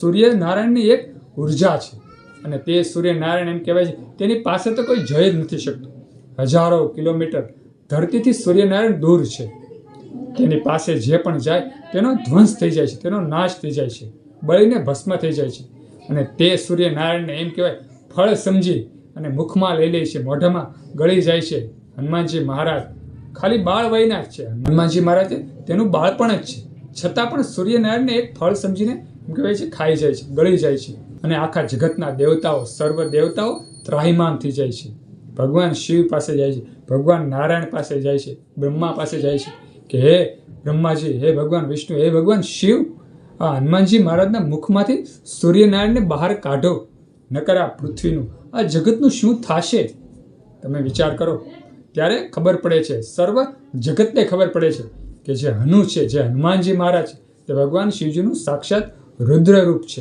સૂર્યનારાયણની એક ઊર્જા છે. અને તે સૂર્યનારાયણ એમ કહેવાય છે, તેની પાસે તો કોઈ જઈ જ નથી શકતું. હજારો કિલોમીટર ધરતીથી સૂર્યનારાયણ દૂર છે. તેની પાસે જે પણ જાય, તેનો ધ્વંસ થઈ જાય છે, તેનો નાશ થઈ જાય છે, બળીને ભસ્મ થઈ જાય છે. અને તે સૂર્યનારાયણને એમ કહેવાય, ફળ સમજી અને મુખમાં લઈ લે છે, મોઢામાં ગળી જાય છે. હનુમાનજી મહારાજ, ખાલી બાળ વયના જ છે. હનુમાનજી મહારાજ તેનું બાળપણ જ છે. છતાં પણ સૂર્યનારાયણને એક ફળ સમજીને એમ કહેવાય છે? ખાઈ જાય છે, ગળી જાય છે. અને આખા જગતના દેવતાઓ, સર્વ દેવતાઓ ત્રાહિમાન થઈ જાય છે. ભગવાન શિવ પાસે જાય છે, ભગવાન નારાયણ પાસે જાય છે, બ્રહ્મા પાસે જાય છે કે હે બ્રહ્માજી, હે ભગવાન વિષ્ણુ, હે ભગવાન શિવ, આ હનુમાનજી મહારાજના મુખમાંથી સૂર્યનારાયણને બહાર કાઢો. નકર આ પૃથ્વીનું, આ જગતનું શું થશે? તમે વિચાર કરો. ત્યારે ખબર પડે છે, સર્વ જગતને ખબર પડે છે કે જે હનુ છે, જે હનુમાનજી મહારાજ તે ભગવાન શિવજીનું સાક્ષાત રુદ્ર રૂપ છે.